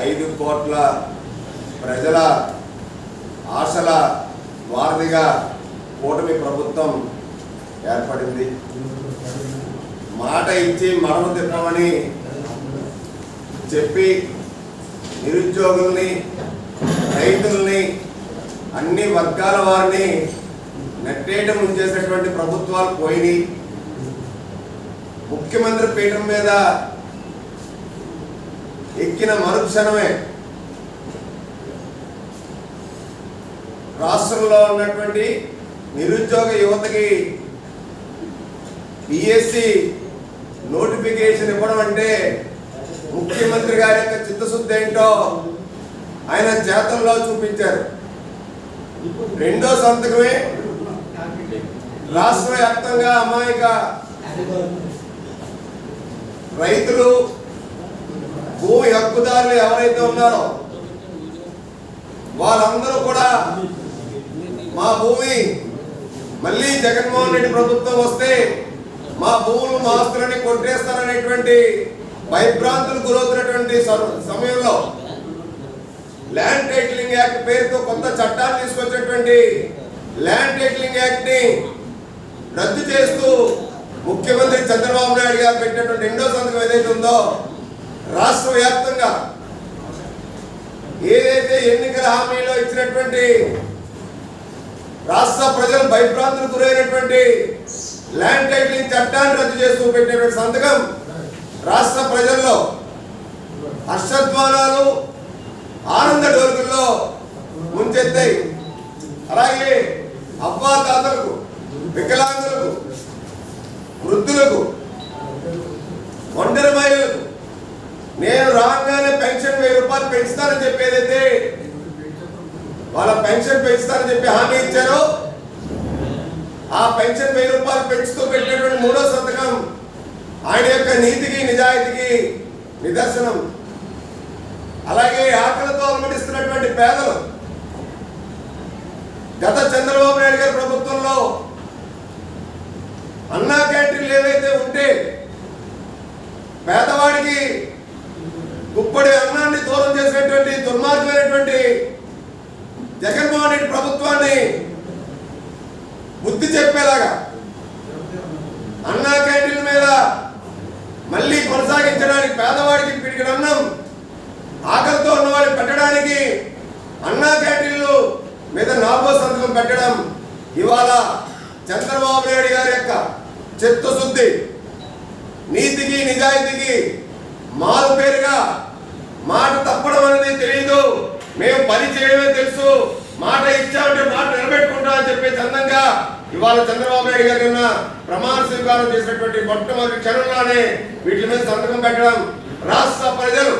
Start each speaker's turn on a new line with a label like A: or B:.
A: ఐదు కోట్ల ప్రజల ఆశల వారధిగా కూటమి ప్రభుత్వం ఏర్పడింది. మాట ఇచ్చి మడమ తిప్పమని చెప్పి నిరుద్యోగుల్ని రైతుల్ని అన్ని వర్గాల వారిని నెట్టేట ముంచేసినటువంటి ప్రభుత్వాలు పోయినాయి. ముఖ్యమంత్రి పీఠం మీద ఎక్కిన మరుక్షణమే రాష్ట్రంలో ఉన్నటువంటి నిరుద్యోగ యువతకి బిఎస్సి నోటిఫికేషన్ ఇవ్వడం అంటే ముఖ్యమంత్రి గారి యొక్క చిత్తశుద్ధి ఏంటో ఆయన చేతల్లో చూపించారు. రెండో సంతకమే రాష్ట్ర వ్యాప్తంగా అమాయక రైతులు భూమి హక్కుదారులు ఎవరైతే ఉన్నారో వాళ్ళందరూ కూడా మా భూమి మళ్ళీ జగన్మోహన్ రెడ్డి ప్రభుత్వం వస్తే మా భూములు మా ఆస్తులని కొట్టేస్తారనేటువంటి భయభ్రాంతులు గురవుతున్నటువంటి సమ- సమయంలో ల్యాండ్ టైటిలింగ్ యాక్ట్ పేరుతో కొత్త చట్టాలు తీసుకొచ్చినటువంటి ల్యాండ్ టైటిలింగ్ యాక్ట్ని రద్దు చేస్తూ ముఖ్యమంత్రి చంద్రబాబు నాయుడు గారు పెట్టినటువంటి రెండో సంతకం ఏదైతే ఉందో రాష్ట్ర వ్యాప్తంగా ఏదైతే ఎన్నికల హామీలో ఇచ్చినటువంటి రాష్ట్ర ప్రజలు భయభ్రాంతులు గురైనటువంటి ల్యాండ్ టైటిలింగ్ చట్టాన్ని రద్దు చేస్తూ పెట్టినటువంటి సంతకం రాష్ట్ర ప్రజల్లో హర్షధ్వానాలు ఆనంద డోలుకుల్లో ముంచెత్తాయి. అలాగే అబ్బా తాతలకు వికలాంగులకు వృద్ధులకు పెంచుతారని చెప్పి ఏదైతే వాళ్ళ పెన్షన్ పెంచుతారని చెప్పి హామీ ఇచ్చారో ఆ పెన్షన్ వెయ్యి రూపాయలు పెంచుతూ పెట్టినటువంటి మూడో సంతకం ఆయన యొక్క నీతికి నిజాయితీకి నిదర్శనం. అలాగే ఆకలితో అలమటిస్తున్నటువంటి పేదలు గత చంద్రబాబు నాయుడు గారి ప్రభుత్వంలో అన్నా క్యాంటీన్లు ఏవైతే ఉంటే పేదవాడికి గుప్పడి చేసినటువంటి దుర్మార్గమైనటువంటి జగన్మోహన్ రెడ్డి ప్రభుత్వాన్ని బుద్ధి చెప్పేలాగా అన్నా క్యాంటీన్ మీద మళ్ళీ కొనసాగించడానికి పేదవాడికి పిడికిన అన్నం ఆకలితో ఉన్నవాడిని పెట్టడానికి అన్నా క్యాంటీన్లు మీద నాబో సంతకం పెట్టడం ఇవాళ చంద్రబాబు నాయుడు గారి యొక్క చిత్తశుద్ధి. నీతికి నిజాయితీకి మారు పేరుగా మాట తప్పడం అనేది తెలియదు మేము పని చేయడమే తెలుసు. మాట ఇచ్చామంటే మాట నిలబెట్టుకుంటామని చెప్పే చందంగా ఇవాళ చంద్రబాబు నాయుడు గారు నిన్న ప్రమాణ స్వీకారం చేసినటువంటి మొట్టమొదటి క్షణంలోనే వీటి మీద సంతకం పెట్టడం రాష్ట్ర ప్రజలు